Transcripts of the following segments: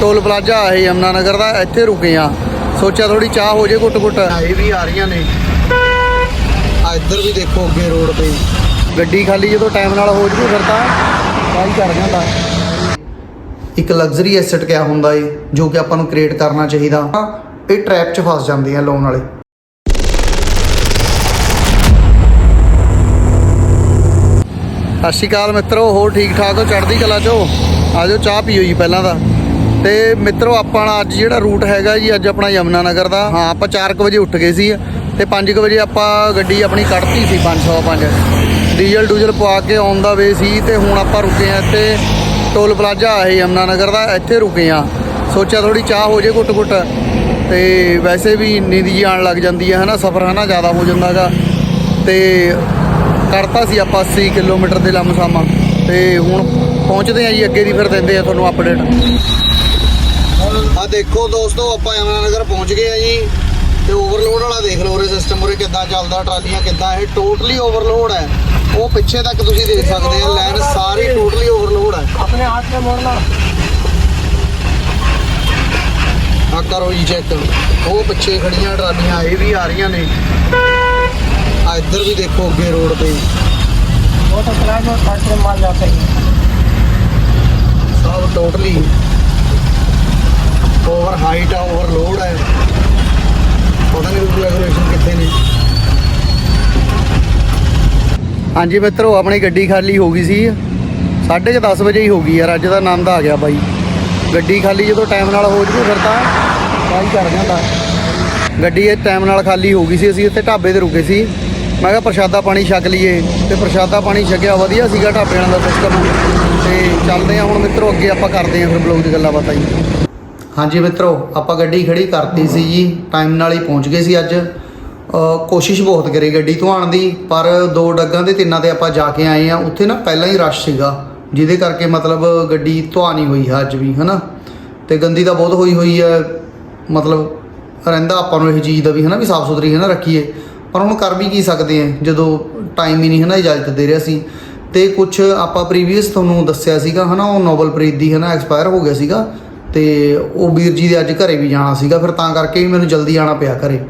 Toll plaza ਇਹ ਯਮਨਾ ਨਗਰ ਦਾ ਇੱਥੇ ਰੁਕੇ ਆ ਸੋਚਿਆ ਥੋੜੀ ਚਾਹ ਹੋ ਜੇ ਘੁੱਟ ਘੁੱਟ। ਇਹ ਵੀ ਆ ਰਹੀਆਂ ਨੇ। ਆ ਇੱਧਰ ਵੀ ਦੇਖੋ ਅੱਗੇ ਰੋਡ ਤੇ। ਗੱਡੀ ਖਾਲੀ ਜਦੋਂ ਟਾਈਮ ਨਾਲ ਹੋ ਜੂ ਫਿਰ ਤਾਂ ਕਾਹੀ ਕਰ ਜਾਂਦਾ। ਇੱਕ ਲਗਜ਼ਰੀ ਐਸੈਟ ਕਿਆ ਹੁੰਦਾ ਏ ਜੋ ਕਿ ਆਪਾਂ ਨੂੰ ਕ੍ਰੀਏਟ ਕਰਨਾ ਚਾਹੀਦਾ। ਇਹ ਟ੍ਰੈਪ 'ਚ ਫਸ ਜਾਂਦੇ ਆ ਲੋਨ ਵਾਲੇ। ਸਤਿ ਸ਼੍ਰੀ ਅਕਾਲ ਮਿੱਤਰੋ ਹੋਰ ਠੀਕ ਠਾਕ ਹੋ? ਚੜ੍ਹਦੀ ਕਲਾ ਚੋ ਆਜੋ ਚਾਹ ਪੀਓ ਜੀ ਪਹਿਲਾਂ ਤਾਂ। ਤੇ ਮਿੱਤਰੋ, ਆਪਾਂ ਅੱਜ ਜਿਹੜਾ ਰੂਟ ਹੈਗਾ ਜੀ, ਅੱਜ ਆਪਣਾ ਯਮਨਾ ਨਗਰ ਦਾ। ਹਾਂ, ਆਪਾਂ 4:00 ਵਜੇ ਉੱਠ ਗਏ ਸੀ ਤੇ 5:00 ਵਜੇ ਆਪਾਂ ਗੱਡੀ ਆਪਣੀ ਕੱਢਤੀ ਸੀ 505 ਡੀਜ਼ਲ ਡੂਜ਼ਲ ਪਵਾ ਕੇ ਆਉਣ ਦਾ ਵੇ ਸੀ ਤੇ ਹੁਣ ਆਪਾਂ ਰੁਕੇ ਆ ਇੱਥੇ ਟੋਲ ਪਲਾਜ਼ਾ ਹੈ ਯਮਨਾ ਨਗਰ ਦਾ, ਇੱਥੇ ਰੁਕੇ ਆ ਸੋਚਿਆ ਥੋੜੀ ਚਾਹ ਹੋ ਜੇ ਘੁੱਟ ਘੁੱਟ ਤੇ ਵੈਸੇ ਵੀ ਨੀਂਦ ਜੀ ਆਉਣ ਲੱਗ ਜਾਂਦੀ ਹੈ, ਹਨਾ, ਸਫ਼ਰ ਹਨਾ, ਜ਼ਿਆਦਾ ਹੋ ਜਾਂਦਾਗਾ ਤੇ ਕਰਤਾ ਸੀ ਆਪਾਂ 80 ਕਿਲੋਮੀਟਰ ਦੇ ਲੰਮਸਾਮਾ। ਤੇ ਹੁਣ ਪਹੁੰਚਦੇ ਆ ਜੀ, ਅੱਗੇ ਦੀ ਫਿਰ ਦਿੰਦੇ ਆ ਤੁਹਾਨੂੰ ਅਪਡੇਟ ਆ ਦੇਖੋ ਦੋਸਤੋ ਆਪਾਂ ਯਮਨਾ ਨਗਰ ਪਹੁੰਚ ਗਏ ਆ ਜੀ। ਤੇ ਓਵਰਲੋਡ ਵਾਲਾ ਦੇਖ ਲਓ ਰੇ ਸਿਸਟਮ ਉਰੇ ਕਿੱਦਾਂ ਚੱਲਦਾ ਟਰਾਲੀਆਂ ਕਿੱਦਾਂ ਇਹ ਟੋਟਲੀ ਓਵਰਲੋਡ ਹੈ। ਉਹ ਪਿੱਛੇ ਤੱਕ ਤੁਸੀਂ ਦੇਖ ਸਕਦੇ ਆ ਲਾਈਨ ਸਾਰੀ ਟੋਟਲੀ ਓਵਰਲੋਡ ਹੈ। ਆਪਣੇ ਹੱਥ ਤੇ ਮੋੜਨਾ ਆ ਕਰੋ ਜੀ ਚੈੱਕ ਉਹ ਪਿੱਛੇ ਖੜੀਆਂ ਟਰਾਲੀਆਂ ਇਹ ਵੀ ਆ ਰਹੀਆਂ ਨੇ। ਆ ਇੱਧਰ ਵੀ ਦੇਖੋ ਅੱਗੇ ਰੋਡ ਤੇ। ਉਹ ਤਾਂ ਕਲਾਸ ਨੂੰ ਫਾਸਟ ਮਾਰ ਜਾਂਦਾ ਹੈ ਸਭ ਟੋਟਲੀ ਹਾਈਟ ਆ ਓਵਰਲੋਡ ਹੈ ਪਤਾ ਨਹੀਂ ਰੂਲ ਰੈਗੂਲੇਸ਼ਨ ਕਿੱਥੇ ਨੇ। ਹਾਂਜੀ ਮਿੱਤਰੋ, ਆਪਣੀ ਗੱਡੀ ਖਾਲੀ ਹੋ ਗਈ ਸੀ। 10:30 ਵਜੇ ਹੀ ਹੋ ਗਈ ਯਾਰ, ਅੱਜ ਦਾ ਆਨੰਦ ਆ ਗਿਆ ਬਾਈ। ਗੱਡੀ ਖਾਲੀ ਜਦੋਂ ਟਾਈਮ ਨਾਲ ਹੋ ਜੂ ਫਿਰ ਤਾਂ ਕਾਹੀ ਕਰ ਜਾਂਦਾ। ਗੱਡੀ ਇਹ ਟਾਈਮ ਨਾਲ ਖਾਲੀ ਹੋ ਗਈ ਸੀ, ਅਸੀਂ ਉੱਥੇ ਢਾਬੇ ਤੇ ਰੁਕੇ ਸੀ। ਮੈਂ ਕਿਹਾ ਪ੍ਰਸ਼ਾਦਾ ਪਾਣੀ ਛਕ ਲਈਏ, ਤੇ ਪ੍ਰਸ਼ਾਦਾ ਪਾਣੀ ਛਕਿਆ, ਵਧੀਆ ਸੀਗਾ ਢਾਬੇ ਵਾਲਿਆਂ ਦਾ ਸਿਸਟਮ ਤੇ ਚੱਲਦੇ ਆ ਹੁਣ ਮਿੱਤਰੋ, ਅੱਗੇ ਆਪਾਂ ਕਰਦੇ ਆ ਫਿਰ ਬਲੌਗ ਦੀ ਗੱਲਾਂ ਬਾਤਾਂ ਜੀ। ਹਾਂਜੀ ਮਿੱਤਰੋ, ਆਪਾਂ ਗੱਡੀ ਖੜੀ ਕਰਤੀ ਸੀ ਜੀ ਟਾਈਮ ਨਾਲ ਹੀ ਪਹੁੰਚ ਗਏ ਸੀ ਅੱਜ। ਕੋਸ਼ਿਸ਼ ਬਹੁਤ ਕਰੀ ਗੱਡੀ ਧਵਾਉਣ ਦੀ, ਪਰ ਦੋ ਡੱਗਾਂ ਦੇ ਤਿੰਨਾਂ ਤੇ ਆਪਾਂ ਜਾ ਕੇ ਆਏ ਆ ਉੱਥੇ ਨਾ ਪਹਿਲਾਂ ਹੀ ਰਸ਼ ਸੀਗਾ, ਜਿਹਦੇ ਕਰਕੇ ਮਤਲਬ ਗੱਡੀ ਧਵਾ ਨਹੀਂ ਹੋਈ ਹੈ ਅੱਜ ਵੀ, ਹਨਾ? ਤੇ ਗੰਦੀ ਤਾਂ ਬਹੁਤ ਹੋਈ ਹੋਈ ਹੈ, ਮਤਲਬ ਰਹਿੰਦਾ ਆਪਾਂ ਨੂੰ ਇਹ ਚੀਜ਼ ਦਾ ਵੀ, ਹਨਾ? ਵੀ ਸਾਫ਼ ਸੁਥਰੀ ਹਨਾ, ਰੱਖੀਏ। ਪਰ ਹੁਣ ਕਰ ਵੀ ਕੀ ਸਕਦੇ ਆ ਜਦੋਂ ਟਾਈਮ ਹੀ ਨਹੀਂ, ਹਨਾ, ਇਜਾਜ਼ਤ ਦੇ ਰਿਹਾ ਸੀ। ਤੇ ਕੁਝ ਆਪਾਂ ਪ੍ਰੀਵੀਅਸ ਤੁਹਾਨੂੰ ਦੱਸਿਆ ਸੀਗਾ, ਹਨਾ? ਉਹ ਨੋਬਲਪ੍ਰੀਤ ਦੀ, ਹਨਾ ਐਕਸਪਾਇਰ ਹੋ ਗਿਆ ਸੀਗਾ। ਤੇ ਉਹ ਵੀਰ ਜੀ ਦੇ ਅੱਜ ਘਰੇ ਵੀ ਜਾਣਾ ਸੀਗਾ, ਫਿਰ ਤਾਂ ਕਰਕੇ ਵੀ ਮੈਨੂੰ ਜਲਦੀ ਆਣਾ ਪਿਆ ਘਰੇ।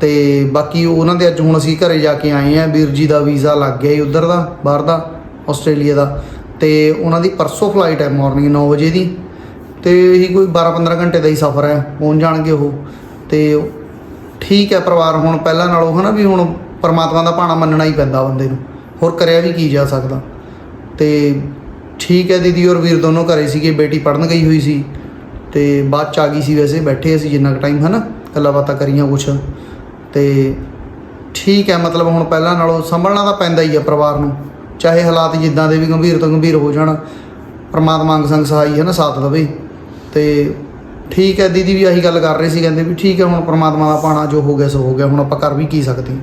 ਤੇ ਬਾਕੀ ਉਹਨਾਂ ਦੇ ਅੱਜ ਹੁਣ ਅਸੀਂ ਘਰੇ ਜਾ ਕੇ ਆਏ ਆ ਵੀਰ ਜੀ ਦਾ ਵੀਜ਼ਾ ਲੱਗ ਗਿਆ ਜੀ ਉਧਰ ਦਾ, ਬਾਹਰ ਦਾ, ਆਸਟ੍ਰੇਲੀਆ ਦਾ। ਤੇ ਉਹਨਾਂ ਦੀ ਪਰਸੋਂ ਫਲਾਈਟ ਹੈ ਮਾਰਨਿੰਗ 9 ਵਜੇ ਦੀ। ਤੇ ਇਹੀ ਕੋਈ 12-15 ਘੰਟੇ ਦਾ ਹੀ ਸਫ਼ਰ ਹੈ, ਪਹੁੰਚ ਜਾਣਗੇ ਉਹ। ਤੇ ਠੀਕ ਹੈ ਪਰਿਵਾਰ, ਹੁਣ ਪਹਿਲਾਂ ਨਾਲੋਂ ਹਨਾ ਵੀ ਹੁਣ ਪਰਮਾਤਮਾ ਦਾ ਭਾਣਾ ਮੰਨਣਾ ਹੀ ਪੈਂਦਾ ਬੰਦੇ ਨੂੰ। ਹੋਰ ਕਰਿਆ ਵੀ ਕੀ ਜਾ ਸਕਦਾ। ਤੇ ਠੀਕ ਹੈ ਦੀਦੀ, ਔਰ ਵੀਰ ਦੋਨੋਂ ਘਰੇ ਸੀਗੇ, ਬੇਟੀ ਪੜਨ ਗਈ ਹੋਈ ਸੀ। ਤੇ ਬਾਅਦ ਚ ਆ ਗਈ ਸੀ ਵੈਸੇ, ਬੈਠੇ ਅਸੀਂ ਜਿੰਨਾ ਕੁ ਟਾਈਮ ਹਨਾ? ਗੱਲਾਂ ਬਾਤਾਂ ਕਰੀਆਂ ਕੁਛ। ਤੇ ਠੀਕ ਹੈ, ਮਤਲਬ ਹੁਣ ਪਹਿਲਾਂ ਨਾਲੋਂ ਸੰਭਲਣਾ ਤਾਂ ਪੈਂਦਾ ਹੀ ਆ ਪਰਿਵਾਰ ਨੂੰ। ਚਾਹੇ ਹਾਲਾਤ ਜਿੱਦਾਂ ਦੇ ਵੀ ਗੰਭੀਰ ਤੋਂ ਗੰਭੀਰ ਹੋ ਜਾਣ, ਪਰਮਾਤਮਾ ਅੰਗ ਸੰਗ ਸਹਾਈ ਹੈ ਨਾ ਸਾਥ ਦੇਵੇ। ਤੇ ਠੀਕ ਹੈ, ਦੀਦੀ ਵੀ ਆਹੀ ਗੱਲ ਕਰ ਰਹੇ ਸੀ, ਕਹਿੰਦੇ ਵੀ ਠੀਕ ਹੈ, ਹੁਣ ਪਰਮਾਤਮਾ ਦਾ ਪਾਣਾ ਜੋ ਹੋ ਗਿਆ, ਸੋ ਹੋ ਗਿਆ, ਹੁਣ ਆਪਾਂ ਕਰ ਵੀ ਕੀ ਸਕਦੇ ਹਾਂ।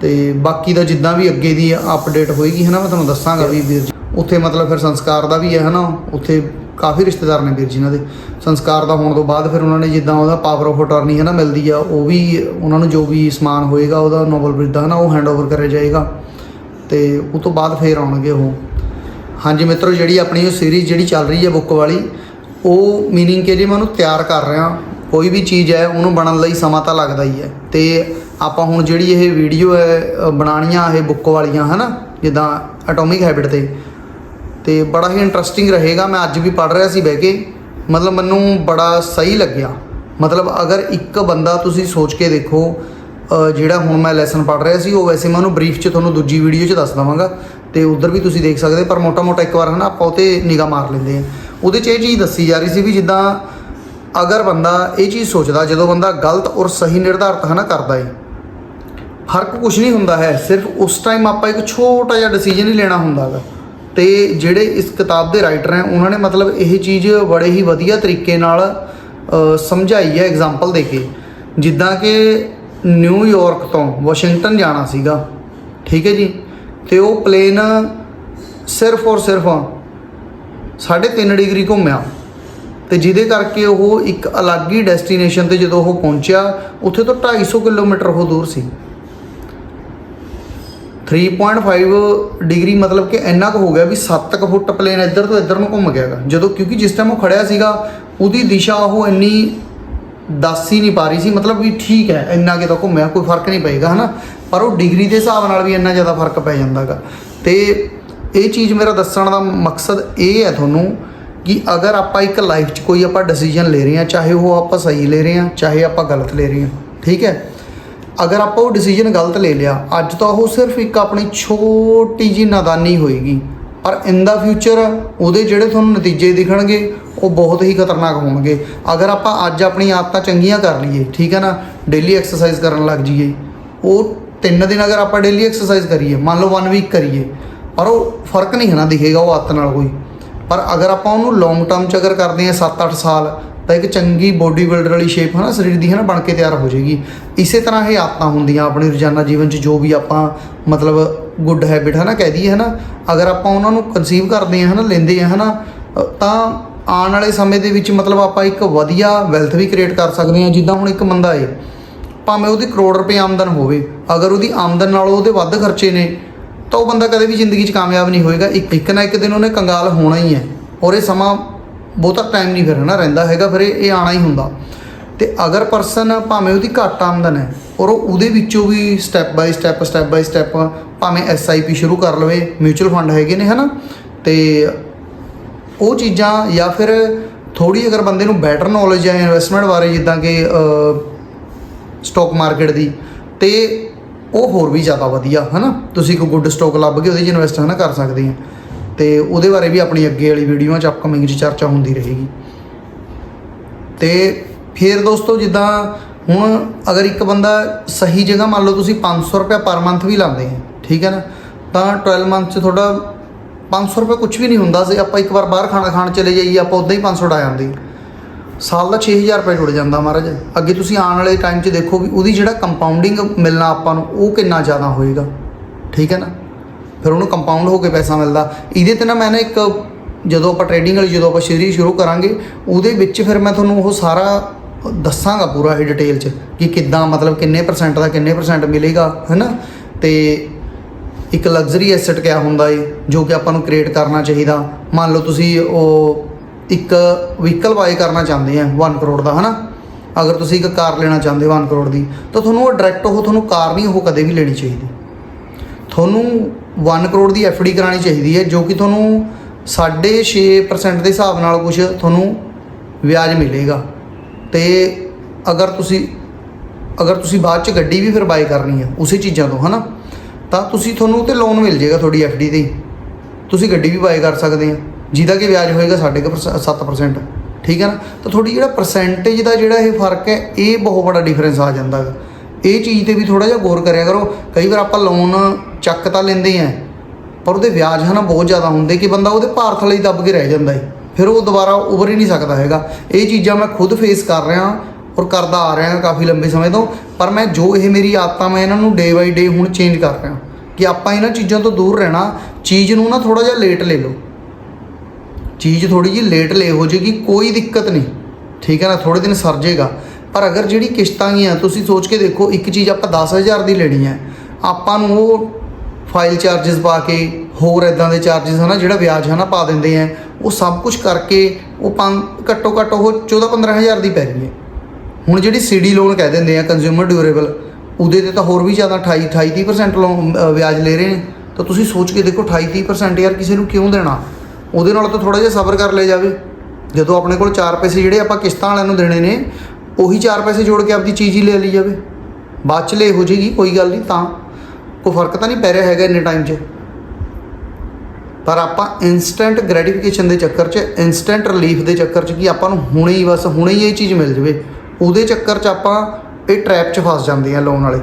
ਤੇ ਬਾਕੀ ਦਾ ਜਿੱਦਾਂ ਵੀ ਅੱਗੇ ਦੀ ਅਪਡੇਟ ਹੋਏਗੀ ਹੈ ਨਾ ਮੈਂ ਤੁਹਾਨੂੰ ਦੱਸਾਂਗਾ ਵੀ ਵੀਰ ਉੱਥੇ ਮਤਲਬ ਫਿਰ ਸੰਸਕਾਰ ਦਾ ਵੀ ਹੈ, ਹਨਾ, ਉੱਥੇ ਕਾਫੀ ਰਿਸ਼ਤੇਦਾਰ ਨੇ ਵੀਰ ਜੀ ਇਹਨਾਂ ਦੇ। ਸੰਸਕਾਰ ਦਾ ਹੋਣ ਤੋਂ ਬਾਅਦ ਫਿਰ ਉਹਨਾਂ ਨੇ ਜਿੱਦਾਂ ਉਹਦਾ ਪਾਵਰ ਆਫ ਅਟਾਰਨੀ ਹੈ ਨਾ ਮਿਲਦੀ ਆ ਉਹ ਵੀ ਉਹਨਾਂ ਨੂੰ ਜੋ ਵੀ ਸਮਾਨ ਹੋਏਗਾ ਉਹਦਾ ਨੋਬਲ ਬ੍ਰਿਜ ਦਾ ਹੈ ਨਾ ਉਹ ਹੈਂਡਓਵਰ ਕਰਿਆ ਜਾਏਗਾ। ਤੇ ਉਹ ਤੋਂ ਬਾਅਦ ਫੇਰ ਆਉਣਗੇ ਉਹ। ਹਾਂਜੀ ਮਿੱਤਰੋ ਜਿਹੜੀ ਆਪਣੀ ਉਹ ਸੀਰੀਜ਼ ਜਿਹੜੀ ਚੱਲ ਰਹੀ ਹੈ ਬੁੱਕ ਵਾਲੀ ਉਹ ਮੀਨਿੰਗ ਕਿ ਜੇ ਮੈਂ ਉਹਨੂੰ ਤਿਆਰ ਕਰ ਰਿਹਾ ਕੋਈ ਵੀ ਚੀਜ਼ ਹੈ ਉਹਨੂੰ ਬਣਨ ਲਈ ਸਮਾਂ ਤਾਂ ਲੱਗਦਾ ਹੀ ਹੈ। ਤੇ ਆਪਾਂ ਹੁਣ ਜਿਹੜੀ ਇਹ ਵੀਡੀਓ ਹੈ ਅ, ਬਣਾਉਣੀਆਂ ਇਹ ਬੁੱਕ ਵਾਲੀਆਂ ਹਨਾ ਜਿੱਦਾਂ ਐਟੋਮਿਕ ਹੈਬਿਟ ਤੇ ਤੇ ਬੜਾ ਹੀ ਇੰਟਰਸਟਿੰਗ ਰਹੇਗਾ। ਮੈਂ ਅੱਜ ਵੀ ਪੜ੍ਹ ਰਿਹਾ ਸੀ ਬਹਿ ਕੇ। ਮਤਲਬ ਮੈਨੂੰ ਬੜਾ ਸਹੀ ਲੱਗਿਆ। ਮਤਲਬ ਅਗਰ ਇੱਕ ਬੰਦਾ ਤੁਸੀਂ ਸੋਚ ਕੇ ਦੇਖੋ ਜਿਹੜਾ ਹੁਣ ਮੈਂ ਲੈਸਨ ਪੜ੍ਹ ਰਿਹਾ ਸੀ, ਉਹ ਵੈਸੇ ਮੈਂ ਉਹਨੂੰ ਬਰੀਫ 'ਚ ਤੁਹਾਨੂੰ ਦੂਜੀ ਵੀਡੀਓ 'ਚ ਦੱਸ ਦਵਾਂਗਾ। ਤੇ ਉਧਰ ਵੀ ਤੁਸੀਂ ਦੇਖ ਸਕਦੇ, ਪਰ ਮੋਟਾ-ਮੋਟਾ ਇੱਕ ਵਾਰ ਹਨਾ, ਆਪਾਂ ਉਤੇ ਨਿਗਾਹ ਮਾਰ ਲੈਂਦੇ ਆ ਉਹਦੇ 'ਚ ਇਹ ਚੀਜ਼ ਦੱਸੀ ਜਾ ਰਹੀ ਸੀ ਵੀ ਜਿੱਦਾਂ ਅਗਰ ਬੰਦਾ ਇਹ ਚੀਜ਼ ਸੋਚਦਾ, ਜਦੋਂ ਬੰਦਾ ਗਲਤ ਔਰ ਸਹੀ ਨਿਰਧਾਰਤ ਹਨਾ ਕਰਦਾ ਏ ਫ਼ਰਕ ਕੁਝ ਨਹੀਂ ਹੁੰਦਾ ਹੈ। ਸਿਰਫ ਉਸ ਟਾਈਮ ਆਪਾਂ ਇੱਕ ਛੋਟਾ ਜਿਹਾ ਡਿਸੀਜਨ ਹੀ ਲੈਣਾ ਹੁੰਦਾ ਹੈਗਾ। ਤੇ ਜਿਹੜੇ ਇਸ ਕਿਤਾਬ ਦੇ ਰਾਈਟਰ ਹੈ, ਉਹਨਾਂ ਨੇ ਮਤਲਬ ਇਹ ਚੀਜ਼ ਬੜੇ ਹੀ ਵਧੀਆ ਤਰੀਕੇ ਨਾਲ ਸਮਝਾਈ ਹੈ ਐਗਜ਼ਾਮਪਲ ਦੇ ਕੇ। ਜਿੱਦਾਂ ਕਿ ਨਿਊਯਾਰਕ ਤੋਂ ਵਾਸ਼ਿੰਗਟਨ ਜਾਣਾ ਸੀਗਾ, ਠੀਕ ਹੈ ਜੀ? ਤੇ ਉਹ ਪਲੇਨ ਸਿਰਫ ਔਰ ਸਿਰਫ 3.5 ਡਿਗਰੀ ਘੁੰਮਿਆ। ਤੇ ਜਿਹਦੇ ਕਰਕੇ ਉਹ ਇੱਕ ਅਲੱਗ ਹੀ ਡੈਸਟੀਨੇਸ਼ਨ ਤੇ ਜਦੋਂ ਉਹ ਪਹੁੰਚਿਆ, ਉੱਥੇ ਤੋਂ 250 ਕਿਲੋਮੀਟਰ ਉਹ ਦੂਰ ਸੀ। 3.5 ਡਿਗਰੀ ਮਤਲਬ ਕਿ ਇੰਨਾ ਕੁ ਹੋ ਗਿਆ ਵੀ 7 ਕੁ ਫੁੱਟ ਪਲੇਨ ਇੱਧਰ ਤੋਂ ਇੱਧਰ ਨੂੰ ਘੁੰਮ ਗਿਆਗਾ ਜਦੋਂ ਕਿਉਂਕਿ ਜਿਸ ਟਾਈਮ ਉਹ ਖੜਿਆ ਸੀਗਾ, ਉਹਦੀ ਦਿਸ਼ਾ ਉਹ ਇੰਨੀ ਦੱਸ ਹੀ ਨਹੀਂ ਪਾ ਰਹੀ ਸੀ। ਮਤਲਬ ਵੀ ਠੀਕ ਹੈ, ਇੰਨਾ ਕਿ ਤਾਂ ਘੁੰਮਿਆ, ਕੋਈ ਫ਼ਰਕ ਨਹੀਂ ਪਏਗਾ, ਹਨਾ? ਪਰ ਉਹ ਡਿਗਰੀ ਦੇ ਹਿਸਾਬ ਨਾਲ ਵੀ ਇੰਨਾ ਜ਼ਿਆਦਾ ਫ਼ਰਕ ਪੈ ਜਾਂਦਾਗਾ ਤੇ ਇਹ ਚੀਜ਼ ਮੇਰਾ ਦੱਸਣ ਦਾ ਮਕਸਦ ਇਹ ਹੈ ਤੁਹਾਨੂੰ ਕਿ ਅਗਰ ਆਪਾਂ ਇੱਕ ਲਾਈਫ 'ਚ ਕੋਈ ਆਪਾਂ ਡਿਸੀਜਨ ਲੈ ਰਹੇ ਹਾਂ, ਚਾਹੇ ਉਹ ਆਪਾਂ ਸਹੀ ਲੈ ਰਹੇ ਹਾਂ, ਚਾਹੇ ਆਪਾਂ ਗਲਤ ਲੈ ਰਹੇ ਹਾਂ, ਠੀਕ ਹੈ? ਅਗਰ ਆਪਾਂ ਉਹ ਡਿਸੀਜਨ ਗਲਤ ਲੈ ਲਿਆ, ਅੱਜ ਤਾਂ ਉਹ ਸਿਰਫ ਇੱਕ ਆਪਣੀ ਛੋਟੀ ਜੀ ਨਾਦਾਨੀ ਹੋਏਗੀ। ਪਰ ਇਨ ਦਾ ਫਿਊਚਰ ਉਹਦੇ ਜਿਹੜੇ ਤੁਹਾਨੂੰ ਨਤੀਜੇ ਦਿਖਣਗੇ, ਉਹ ਬਹੁਤ ਹੀ ਖਤਰਨਾਕ ਹੋਣਗੇ। ਅਗਰ ਆਪਾਂ ਅੱਜ ਆਪਣੀ ਆਦਤਾਂ ਚੰਗੀਆਂ ਕਰ ਲਈਏ, ਠੀਕ ਹੈ ਨਾ ਡੇਲੀ ਐਕਸਰਸਾਈਜ਼ ਕਰਨ ਲੱਗ ਜਾਈਏ, ਉਹ ਤਿੰਨ ਦਿਨ ਅਗਰ ਆਪਾਂ ਡੇਲੀ ਐਕਸਰਸਾਈਜ਼ ਕਰੀਏ, ਮੰਨ ਲਓ 1 ਵੀਕ ਕਰੀਏ, ਪਰ ਉਹ ਫ਼ਰਕ ਨਹੀਂ ਹੈ ਨਾ ਦਿਖੇਗਾ ਉਹ ਆਦਤ ਨਾਲ ਕੋਈ। ਪਰ ਅਗਰ ਆਪਾਂ ਉਹਨੂੰ ਲੌਂਗ ਟਰਮ ਚ ਅਗਰ ਕਰਦੇ ਹਾਂ 7-8 ਸਾਲ ਤਾਂ ਇੱਕ ਚੰਗੀ ਬੋਡੀ ਬਿਲਡਰ ਵਾਲੀ ਸ਼ੇਪ ਹੈ ਨਾ ਸਰੀਰ ਦੀ ਹੈ ਨਾ ਬਣ ਕੇ ਤਿਆਰ ਹੋ ਜਾਏਗੀ। ਇਸੇ ਤਰ੍ਹਾਂ ਇਹ ਆਦਤਾਂ ਹੁੰਦੀਆਂ ਆਪਣੇ ਰੋਜ਼ਾਨਾ ਜੀਵਨ 'ਚ, ਜੋ ਵੀ ਆਪਾਂ ਮਤਲਬ ਗੁੱਡ ਹੈਬਿਟ ਹੈ ਨਾ ਕਹਿ ਦਈਏ ਹੈ ਨਾ ਅਗਰ ਆਪਾਂ ਉਹਨਾਂ ਨੂੰ ਕਨਸੀਵ ਕਰਦੇ ਹਾਂ ਹੈ ਨਾ ਲੈਂਦੇ ਹਾਂ ਹੈ ਨਾ ਤਾਂ ਆਉਣ ਵਾਲੇ ਸਮੇਂ ਦੇ ਵਿੱਚ ਮਤਲਬ ਆਪਾਂ ਇੱਕ ਵਧੀਆ ਵੈਲਥ ਵੀ ਕ੍ਰੀਏਟ ਕਰ ਸਕਦੇ ਹਾਂ, ਜਿੱਦਾਂ ਹੁਣ ਇੱਕ ਬੰਦਾ ਏ, ਭਾਵੇਂ ਉਹਦੀ ਕਰੋੜ ਰੁਪਏ ਆਮਦਨ ਹੋਵੇ, ਅਗਰ ਉਹਦੀ ਆਮਦਨ ਨਾਲੋਂ ਉਹਦੇ ਵੱਧ ਖਰਚੇ ਨੇ, ਤਾਂ ਉਹ ਬੰਦਾ ਕਦੇ ਵੀ ਜ਼ਿੰਦਗੀ 'ਚ ਕਾਮਯਾਬ ਨਹੀਂ ਹੋਏਗਾ। ਇੱਕ ਇੱਕ ਨਾ ਇੱਕ ਦਿਨ ਉਹਨੇ ਕੰਗਾਲ ਹੋਣਾ ਹੀ ਹੈ, ਔਰ ਇਹ ਸਮਾਂ ਬਹੁਤਾ ਟਾਈਮ ਨਹੀਂ ਫਿਰ ਨਾ ਰਹਿੰਦਾ ਹੈਗਾ, ਫਿਰ ਇਹ ਇਹ ਆਣਾ ਹੀ ਹੁੰਦਾ। ਤੇ ਅਗਰ ਪਰਸਨ ਭਾਵੇਂ ਉਹਦੀ ਘੱਟ ਆਮਦਨ ਹੈ, ਔਰ ਉਹ ਉਹਦੇ ਵਿੱਚੋਂ ਵੀ step by step step by step ਭਾਵੇਂ ਐਸਆਈਪੀ ਸ਼ੁਰੂ ਕਰ ਲਵੇ ਮਿਊਚੁਅਲ ਫੰਡ ਹੈਗੇ ਨੇ, ਹਨਾ, ਤੇ ਉਹ ਚੀਜ਼ਾਂ ਜਾਂ ਫਿਰ ਥੋੜੀ ਅਗਰ ਬੰਦੇ ਨੂੰ ਬੈਟਰ ਨੌਲੇਜ ਹੈ ਇਨਵੈਸਟਮੈਂਟ ਬਾਰੇ ਜਿੱਦਾਂ ਕਿ ਸਟਾਕ ਮਾਰਕੀਟ ਦੀ, ਤੇ ਉਹ ਹੋਰ ਵੀ ਜ਼ਿਆਦਾ ਵਧੀਆ, ਹਨਾ। ਤੁਸੀਂ ਕੋਈ ਗੁੱਡ ਸਟਾਕ ਲੱਭ ਕੇ ਉਹਦੇ 'ਚ ਇਨਵੈਸਟ ਹਨਾ, ਕਰ ਸਕਦੇ ਆ ਤੇ ਉਹਦੇ ਬਾਰੇ ਵੀ ਆਪਣੀ ਅੱਗੇ ਵਾਲੀ ਵੀਡੀਓ 'ਚ ਅਪਕਮਿੰਗ 'ਚ ਚਰਚਾ ਹੁੰਦੀ ਰਹੇਗੀ। ਤੇ ਫਿਰ ਦੋਸਤੋ ਜਿੱਦਾਂ ਹੁਣ ਅਗਰ ਇੱਕ ਬੰਦਾ ਸਹੀ ਜਗ੍ਹਾ ਮੰਨ ਲਓ ਤੁਸੀਂ 500 ਰੁਪਏ ਪਰ ਮੰਥ ਵੀ ਲਾਉਂਦੇ ਆ, ਠੀਕ ਹੈ ਨਾ? ਤਾਂ 12 ਮੰਥ 'ਚ ਤੁਹਾਡਾ 500 ਰੁਪਏ ਕੁਝ ਵੀ ਨਹੀਂ ਹੁੰਦਾ ਸੀ ਆਪਾਂ ਇੱਕ ਵਾਰ ਬਾਹਰ ਖਾਣਾ ਖਾਣ ਚਲੇ ਜਾਈਏ, ਆਪਾਂ ਉਦਾਂ ਹੀ 500 ਡਾ ਜਾਂਦੇ ਸਾਲ ਦਾ 6000 ਰੁਪਏ ਜੁੜ ਜਾਂਦਾ ਮਹਾਰਾਜ। ਅੱਗੇ ਤੁਸੀਂ ਆਉਣ ਵਾਲੇ ਟਾਈਮ 'ਚ ਦੇਖੋ ਵੀ ਉਹਦੀ ਜਿਹੜਾ ਕੰਪਾਊਂਡਿੰਗ ਮਿਲਣਾ ਆਪਾਂ ਨੂੰ ਉਹ ਕਿੰਨਾ ਜ਼ਿਆਦਾ ਹੋਏਗਾ, ਠੀਕ ਹੈ ਨਾ? ਫਿਰ ਉਹਨੂੰ ਕੰਪਾਊਂਡ ਹੋ ਕੇ ਪੈਸਾ ਮਿਲਦਾ। ਇਹਦੇ ਤੇ ਨਾ ਮੈਂ ਨਾ ਇੱਕ ਜਦੋਂ ਆਪਾਂ ਟ੍ਰੇਡਿੰਗ ਵਾਲੀ ਜਦੋਂ ਆਪਾਂ ਸ਼ੇਰੀ ਸ਼ੁਰੂ ਕਰਾਂਗੇ, ਉਹਦੇ ਵਿੱਚ ਫਿਰ ਮੈਂ ਤੁਹਾਨੂੰ ਉਹ ਸਾਰਾ ਦੱਸਾਂਗਾ ਪੂਰਾ ਇਹ ਡਿਟੇਲ 'ਚ ਕਿ ਕਿੱਦਾਂ ਮਤਲਬ ਕਿੰਨੇ ਪਰਸੈਂਟ ਦਾ ਕਿੰਨੇ ਪਰਸੈਂਟ ਮਿਲੇਗਾ, ਹੈਨਾ? ਤੇ ਇੱਕ ਲਗਜ਼ਰੀ ਐਸੈਟ ਕਿਆ ਹੁੰਦਾ ਏ, ਜੋ ਕਿ ਆਪਾਂ ਨੂੰ ਕ੍ਰੀਏਟ ਕਰਨਾ ਚਾਹੀਦਾ। ਮੰਨ ਲਓ ਤੁਸੀਂ ਉਹ ਇੱਕ ਵਹੀਕਲ ਬਾਏ ਕਰਨਾ ਚਾਹੁੰਦੇ ਆ 1 ਕਰੋੜ ਦਾ, ਹਨਾ? ਅਗਰ ਤੁਸੀਂ ਇੱਕ ਕਾਰ ਲੈਣਾ ਚਾਹੁੰਦੇ ਹੋ 1 ਕਰੋੜ ਦੀ, ਤਾਂ ਤੁਹਾਨੂੰ ਉਹ ਡਾਇਰੈਕਟ ਉਹ ਤੁਹਾਨੂੰ ਕਾਰ ਨਹੀਂ, ਉਹ ਕਦੇ ਵੀ ਲੈਣੀ ਚਾਹੀਦੀ। ਤੁਹਾਨੂੰ 1 ਕਰੋੜ ਦੀ ਡੀ ਕਰਾਣੀ ਚਾਹੀਦੀ ਹੈ, ਜੋ ਕਿ ਤੁਹਾਨੂੰ 6.5% ਦੇ ਹਿਸਾਬ ਨਾਲ ਕੁਝ ਤੁਹਾਨੂੰ ਵਿਆਜ ਮਿਲੇਗਾ। ਤੇ ਅਗਰ ਤੁਸੀਂ ਅਗਰ ਤੁਸੀਂ ਬਾਅਦ ਚ ਗੱਡੀ ਵੀ ਫਿਰ ਬਾਏ ਕਰਨੀ ਹੈ ਉਸੇ ਚੀਜ਼ਾਂ ਤੋਂ, ਹਨਾ? ਤਾਂ ਤੁਸੀਂ ਤੁਹਾਨੂੰ ਤੇ ਲੋਨ ਮਿਲ ਜਾਏਗਾ ਤੁਹਾਡੀ ਡੀ ਤੇ ਤੁਸੀਂ ਗੱਡੀ ਵੀ ਬਾਏ ਕਰ ਸਕਦੇ ਆ, ਜਿਹਦਾ ਕਿ ਵਿਆਜ ਹੋਏਗਾ ਸਾਢੇ ਕੁ ਪਰਸ- ਸੱਤ 7% ਠੀਕ ਹੈ ਨਾ? ਤਾਂ ਤੁਹਾਡੀ ਜਿਹੜਾ ਪਰਸੈਂਟੇਜ ਦਾ ਜਿਹੜਾ ਇਹ ਫ਼ਰਕ ਹੈ, ਇਹ ਬਹੁਤ ਵੱਡਾ ਡਿਫਰੈਂਸ ਆ ਜਾਂਦਾ ਹੈ ਇਹ ਚੀਜ਼ ਤੇ ਵੀ ਥੋੜਾ ਜਿਹਾ ਗੌਰ ਕਰਿਆ ਕਰੋ, ਕਈ ਵਾਰ ਆਪਾਂ ਲੋਨ ਚੱਕ ਤਾਂ ਲੈਂਦੇ ਆ, ਪਰ ਉਹਦੇ ਵਿਆਜ ਹਨਾ ਬਹੁਤ ਜ਼ਿਆਦਾ ਹੁੰਦੇ ਕਿ ਬੰਦਾ ਉਹਦੇ ਭਾਰ ਥੱਲੇ ਹੀ ਦੱਬ ਕੇ ਰਹਿ ਜਾਂਦਾ ਹੈ ਫਿਰ ਉਹ ਦੁਬਾਰਾ ਉਭਰ ਹੀ ਨਹੀਂ ਸਕਦਾ ਹੈਗਾ। ਇਹ ਚੀਜ਼ਾਂ ਮੈਂ ਖੁਦ ਫੇਸ ਕਰ ਰਿਹਾ ਔਰ ਕਰਦਾ ਆ ਰਿਹਾ ਕਾਫੀ ਲੰਬੇ ਸਮੇਂ ਤੋਂ, ਪਰ ਮੈਂ ਜੋ ਇਹ ਮੇਰੀ ਆਦਤਾਂ ਮੈਂ ਇਹਨਾਂ ਨੂੰ ਡੇ ਬਾਈ ਡੇ ਹੁਣ ਚੇਂਜ ਕਰ ਰਿਹਾ, ਕਿ ਆਪਾਂ ਇਹਨਾਂ ਚੀਜ਼ਾਂ ਤੋਂ ਦੂਰ ਰਹਿਣਾ, ਚੀਜ਼ ਨੂੰ ਨਾ ਥੋੜਾ ਜਿਹਾ ਲੇਟ ਲੈ ਲਓ। ਚੀਜ਼ ਥੋੜੀ ਜਿਹੀ ਲੇਟ ਲੈ ਹੋ ਜਾਏਗੀ ਕੋਈ ਦਿੱਕਤ ਨਹੀਂ। ਠੀਕ ਹੈ ਨਾ ਥੋੜੇ ਦਿਨ ਸਰ ਜੇਗਾ। ਪਰ ਅਗਰ ਜਿਹੜੀ ਕਿਸ਼ਤਾਂ ਗੀਆਂ ਤੁਸੀਂ ਸੋਚ ਕੇ ਦੇਖੋ, ਇੱਕ ਚੀਜ਼ ਆਪਾਂ 10000 ਦੀ ਲੈਣੀ ਹੈ। ਆਪਾਂ ਨੂੰ ਉਹ ਫਾਈਲ ਚਾਰजेस ਪਾ ਕੇ, ਹੋਰ ਇਦਾਂ ਦੇ ਚਾਰजेस ਹਨਾ, ਜਿਹੜਾ ਵਿਆਜ ਹਨਾ ਪਾ ਦਿੰਦੇ ਆ ਉਹ ਸਭ ਕੁਝ ਕਰਕੇ ਉਹ ਪੰਜ, ਘੱਟੋ ਘੱਟ ਉਹ 14-15000 ਦੀ ਪੈ ਗਈ ਹੈ। ਹੁਣ ਜਿਹੜੀ ਸੀਡੀ ਲੋਨ ਕਹਿ ਦਿੰਦੇ ਆ ਕੰਜ਼ਿਊਮਰ ਡਿਊਰੇਬਲ ਉਹਦੇ ਤੇ ਤਾਂ ਹੋਰ ਵੀ ਜ਼ਿਆਦਾ 28 38% ਲੋਨ ਵਿਆਜ ਲੈ ਰਹੇ ਨੇ। ਤਾਂ ਤੁਸੀਂ ਸੋਚ ਕੇ ਦੇਖੋ 28 30% ਯਾਰ ਕਿਸੇ ਨੂੰ ਕਿਉਂ ਦੇਣਾ? ਉਹਦੇ ਨਾਲ ਤਾਂ ਥੋੜਾ ਜਿਹਾ ਸਬਰ ਕਰ ਲਿਆ ਜਾਵੇ। ਜਦੋਂ ਆਪਣੇ ਕੋਲ 4 ਪੈਸੇ ਜਿਹੜੇ ਆਪਾਂ ਕਿਸ਼ਤਾਂ ਵਾਲਿਆਂ ਨੂੰ ਦੇਣੇ ਨੇ ਉਹੀ 4 ਪੈਸੇ ਜੋੜ ਕੇ ਆਪਦੀ ਚੀਜ਼ ਹੀ ਲੈ ਲਈ ਜਾਵੇ। ਬਾਅਦ ਚ ਲੈ ਹੋ ਜਾਏਗੀ ਕੋਈ ਗੱਲ ਨਹੀਂ, ਤਾਂ ਕੋਈ ਫ਼ਰਕ ਤਾਂ ਨਹੀਂ ਪੈ ਰਿਹਾ ਹੈਗਾ ਇੰਨੇ ਟਾਈਮ 'ਚ। ਪਰ ਆਪਾਂ ਇਨਸਟੈਂਟ ਗ੍ਰੈਟੀਫਿਕੇਸ਼ਨ ਦੇ ਚੱਕਰ 'ਚ ਇਨਸਟੈਂਟ ਰਿਲੀਫ ਦੇ ਚੱਕਰ 'ਚ ਕਿ ਆਪਾਂ ਨੂੰ ਹੁਣੇ ਹੀ ਬਸ, ਹੁਣੇ ਹੀ ਇਹ ਚੀਜ਼ ਮਿਲ ਜਵੇ। ਉਹਦੇ ਚੱਕਰ 'ਚ ਆਪਾਂ ਇਹ ਟ੍ਰੈਪ 'ਚ ਫਸ ਜਾਂਦੇ ਆ ਲੋਨ ਵਾਲੇ।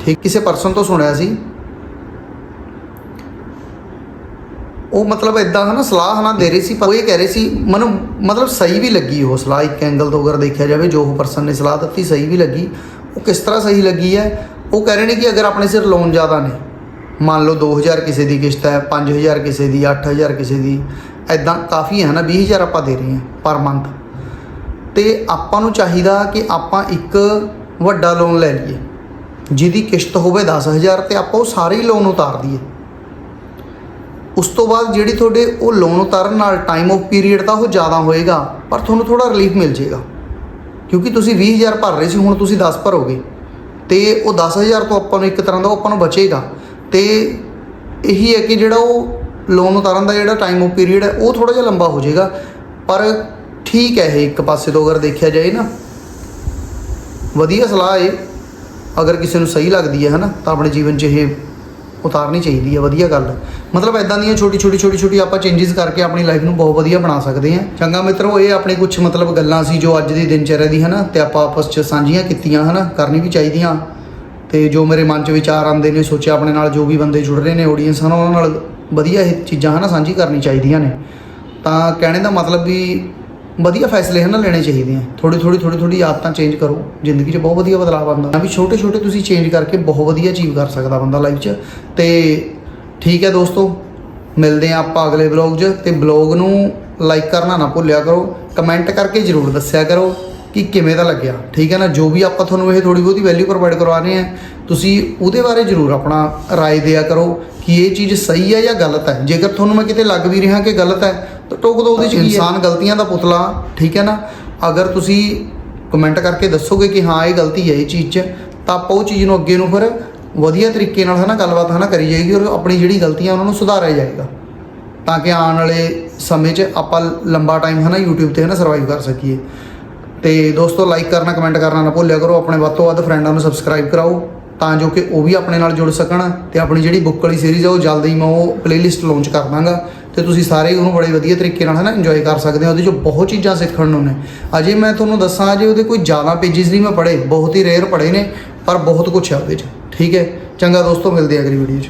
ਠੀਕ, ਕਿਸੇ ਪਰਸਨ ਤੋਂ ਸੁਣਿਆ ਸੀ ਉਹ ਮਤਲਬ ਇਦਾਂ ਹਨਾ, ਸਲਾਹ ਹਨਾ ਦੇ ਰਹੀ ਸੀ, ਪਰ ਉਹ ਇਹ ਕਹਿ ਰਹੇ ਸੀ, ਮੈਨੂੰ ਮਤਲਬ ਸਹੀ ਵੀ ਲੱਗੀ ਉਹ ਸਲਾਹ, ਇੱਕ ਐਂਗਲ ਤੋਂ ਅਗਰ ਦੇਖਿਆ ਜਾਵੇ, ਜੋ ਉਹ ਪਰਸਨ ਨੇ ਸਲਾਹ ਦਿੱਤੀ, ਸਹੀ ਵੀ ਲੱਗੀ। ਉਹ ਕਿਸ ਤਰ੍ਹਾਂ ਸਹੀ ਲੱਗੀ ਹੈ? ਉਹ ਕਹਿ ਰਹੇ ਨੇ ਕਿ ਅਗਰ ਆਪਣੇ ਸਿਰ ਲੋਨ ਜ਼ਿਆਦਾ ਨੇ, ਮੰਨ ਲਓ 2000 ਕਿਸੇ ਦੀ ਕਿਸ਼ਤ ਹੈ 5000 ਕਿਸੇ ਦੀ 8000 ਕਿਸੇ ਦੀ ਐਦਾਂ ਕਾਫੀ ਹੈ ਨਾ 20000 ਆਪਾਂ ਦੇ ਰਹੇ ਹਾਂ ਪਰ ਮੰਥ ਤੇ ਆਪਾਂ ਨੂੰ ਚਾਹੀਦਾ ਕਿ ਆਪਾਂ ਇੱਕ ਵੱਡਾ ਲੋਨ ਲੈ ਲਈਏ, ਜਿਹਦੀ ਕਿਸ਼ਤ ਹੋਵੇ 10000 ਤੇ ਆਪਾਂ ਉਹ ਸਾਰੇ ਹੀ ਲੋਨ ਉਤਾਰ ਦਈਏ। ਉਸ ਤੋਂ ਬਾਅਦ ਜਿਹੜੀ ਤੁਹਾਡੇ ਉਹ ਲੋਨ ਉਤਾਰਨ ਨਾਲ ਟਾਈਮ ਆਫ ਪੀਰੀਅਡ ਤਾਂ ਉਹ ਜ਼ਿਆਦਾ ਹੋਏਗਾ, ਪਰ ਤੁਹਾਨੂੰ ਥੋੜਾ ਰਿਲੀਫ ਮਿਲ ਜਾਏਗਾ। ਕਿਉਂਕਿ ਤੁਸੀਂ 20000 ਭਰ ਰਹੇ ਸੀ, ਹੁਣ ਤੁਸੀਂ 10 ਭਰੋਗੇ। ਤੇ ਉਹ 10000 ਤੋਂ ਆਪਾਂ ਨੂੰ ਇੱਕ ਤਰ੍ਹਾਂ ਦਾ ਉਹ ਆਪਾਂ ਨੂੰ ਬਚੇਗਾ। ਤੇ ਇਹੀ ਹੈ ਕਿ ਜਿਹੜਾ ਉਹ ਲੋਨ ਉਤਾਰਨ ਦਾ ਜਿਹੜਾ ਟਾਈਮ ਉਹ ਪੀਰੀਅਡ ਹੈ, ਉਹ ਥੋੜਾ ਜਿਹਾ ਲੰਬਾ ਹੋ ਜਾਏਗਾ। ਪਰ ਠੀਕ ਹੈ ਇਹ ਇੱਕ ਪਾਸੇ ਤੋਂ ਅਗਰ ਦੇਖਿਆ ਜਾਏ ਨਾ। ਵਧੀਆ ਸਲਾਹ ਹੈ। ਅਗਰ ਕਿਸੇ ਨੂੰ ਸਹੀ ਲੱਗਦੀ ਹੈ ਹਨਾ, ਤਾਂ ਆਪਣੇ ਜੀਵਨ 'ਚ ਇਹ ਉਤਾਰਨੀ ਚਾਹੀਦੀ ਹੈ ਵਧੀਆ ਗੱਲ। ਮਤਲਬ ਐਦਾਂ ਦੀਆਂ ਛੋਟੀ ਛੋਟੀ ਛੋਟੀ ਛੋਟੀ ਆਪਾਂ ਚੇਂਜਸ ਕਰਕੇ ਆਪਣੀ ਲਾਈਫ ਨੂੰ ਬਹੁਤ ਵਧੀਆ ਬਣਾ ਸਕਦੇ ਹਾਂ ਚੰਗਾ ਮਿੱਤਰੋ, ਇਹ ਆਪਣੇ ਕੁਝ ਮਤਲਬ ਗੱਲਾਂ ਸੀ ਜੋ ਅੱਜ ਦੀ ਦਿਨਚਰਿਆ ਦੀ, ਹਨਾ? ਤੇ ਆਪਾਂ ਆਪਸ 'ਚ ਸਾਂਝੀਆਂ ਕੀਤੀਆਂ, ਹਨਾ? ਕਰਨੀ ਵੀ ਚਾਹੀਦੀਆਂ। ਤੇ ਜੋ ਮੇਰੇ ਮਨ 'ਚ ਵਿਚਾਰ ਆਉਂਦੇ ਨੇ, ਸੋਚਿਆ ਆਪਣੇ ਨਾਲ ਜੋ ਵੀ ਬੰਦੇ ਜੁੜ ਰਹੇ ਨੇ ਆਡੀਅנס ਹਨ? ਉਹਨਾਂ ਨਾਲ ਵਧੀਆ ਇਹ ਚੀਜ਼ਾਂ, ਹਨਾ? ਸਾਂਝੀ ਕਰਨੀ ਚਾਹੀਦੀਆਂ ਨੇ। ਤਾਂ ਕਹਿਣੇ ਦਾ ਮਤਲਬ ਵੀ ਵਧੀਆ ਫੈਸਲੇ ਹਨ ਲੈਣੇ ਚਾਹੀਦੇ ਆ। ਥੋੜੀ ਥੋੜੀ ਥੋੜੀ ਥੋੜੀ ਆਦਤਾਂ ਚੇਂਜ ਕਰੋ। ਜ਼ਿੰਦਗੀ 'ਚ ਬਹੁਤ ਵਧੀਆ ਬਦਲਾਅ ਆਉਂਦਾ। ਵੀ ਛੋਟੇ ਛੋਟੇ ਤੁਸੀਂ ਚੇਂਜ ਕਰਕੇ ਬਹੁਤ ਵਧੀਆ ਅਚੀਵ ਕਰ ਸਕਦਾ ਬੰਦਾ ਲਾਈਫ 'ਚ। ਤੇ ਠੀਕ ਹੈ ਦੋਸਤੋ, ਮਿਲਦੇ ਆ ਆਪਾਂ ਅਗਲੇ ਵਲੌਗ 'ਚ। ਤੇ ਵਲੌਗ ਨੂੰ ਲਾਈਕ ਕਰਨਾ ਨਾ ਭੁੱਲਿਆ ਕਰੋ। ਕਮੈਂਟ ਕਰਕੇ ਜਰੂਰ ਦੱਸਿਆ ਕਰੋ ਕਿ ਕਿਵੇਂ ਦਾ ਲੱਗਿਆ। ਠੀਕ ਹੈ ਨਾ? ਜੋ ਵੀ ਆਪਾਂ ਤੁਹਾਨੂੰ ਇਹ ਥੋੜੀ ਬਹੁਤੀ ਵੈਲਿਊ ਪ੍ਰੋਵਾਈਡ ਕਰਵਾ ਰਹੇ ਆ, ਤੁਸੀਂ ਉਹਦੇ ਬਾਰੇ ਜਰੂਰ ਆਪਣਾ ਰਾਏ ਦਿਆ ਕਰੋ ਕਿ ਇਹ ਚੀਜ਼ ਸਹੀ ਹੈ ਜਾਂ ਗਲਤ ਹੈ। ਜੇਕਰ ਤੁਹਾਨੂੰ ਮੈਂ ਕਿਤੇ ਲੱਗ ਵੀ ਰਿਹਾ ਕਿ ਗਲਤ ਹੈ ਤਾਂ ਟੋਕ ਦੋ ਉਹਦੇ ਚ ਕੀ ਹੈ? ਇਨਸਾਨ ਗਲਤੀਆਂ ਦਾ ਪੁਤਲਾ, ਠੀਕ ਹੈ ਨਾ? ਅਗਰ ਤੁਸੀਂ ਕਮੈਂਟ ਕਰਕੇ ਦੱਸੋਗੇ ਕਿ ਹਾਂ, ਇਹ ਗਲਤੀ ਹੈ ਇਹ ਚੀਜ਼ 'ਚ, ਤਾਂ ਆਪਾਂ ਉਹ ਚੀਜ਼ ਨੂੰ ਅੱਗੇ ਨੂੰ ਫਿਰ ਵਧੀਆ ਤਰੀਕੇ ਨਾਲ ਹਨਾ ਗੱਲਬਾਤ ਹਨਾ ਕਰੀ ਜਾਏਗੀ ਔਰ ਆਪਣੀ ਜਿਹੜੀ ਗਲਤੀਆਂ ਉਹਨਾਂ ਨੂੰ ਸੁਧਾਰਿਆ ਜਾਏਗਾ। ਤਾਂ ਕਿ ਆਉਣ ਵਾਲੇ ਸਮੇਂ 'ਚ ਆਪਾਂ ਲੰਬਾ ਟਾਈਮ ਹਨਾ YouTube ਤੇ ਹਨਾ ਸਰਵਾਈਵ ਕਰ ਸਕੀਏ। ਤੇ ਦੋਸਤੋ ਲਾਈਕ ਕਰਨਾ ਕਮੈਂਟ ਕਰਨਾ ਨਾ ਭੁੱਲਿਆ ਕਰੋ। ਆਪਣੇ ਵੱਧ ਤੋਂ ਵੱਧ ਫਰੈਂਡਾਂ ਨੂੰ ਸਬਸਕ੍ਰਾਈਬ ਕਰਾਓ, ਤਾਂ ਜੋ ਕਿ ਉਹ ਵੀ ਆਪਣੇ ਨਾਲ ਜੁੜ ਸਕਣ ਤੇ ਆਪਣੀ ਜਿਹੜੀ ਬੁੱਕ ਵਾਲੀ ਸੀਰੀਜ਼ ਆ, ਉਹ ਜਲਦੀ ਹੀ ਮੈਂ ਉਹ ਪਲੇਲਿਸਟ ਲਾਂਚ ਕਰ ਦਾਂਗਾ। ਤੇ ਤੁਸੀਂ ਸਾਰੇ ਉਹਨੂੰ ਬੜੇ ਵਧੀਆ ਤਰੀਕੇ ਨਾਲ ਹਨਾ ਇੰਜੋਏ ਕਰ ਸਕਦੇ ਹੋ, ਉਹਦੇ ਚੋਂ ਬਹੁਤ ਚੀਜ਼ਾਂ ਸਿੱਖਣ ਨੂੰ ਨੇ। ਅਜੇ ਮੈਂ ਤੁਹਾਨੂੰ ਦੱਸਾਂ, ਅਜੇ ਉਹਦੇ ਕੋਈ ਜ਼ਿਆਦਾ ਪੇजेस ਨਹੀਂ ਮੈਂ ਪੜ੍ਹੇ, ਬਹੁਤ ਹੀ ਰੇਅਰ ਪੜ੍ਹੇ ਨੇ, ਪਰ ਬਹੁਤ ਕੁਝ ਹੈ ਉਹਦੇ 'ਚ। ਠੀਕ ਹੈ, ਚੰਗਾ ਦੋਸਤੋ, ਮਿਲਦੇ ਆ ਅਗਲੀ ਵੀਡੀਓ 'ਚ।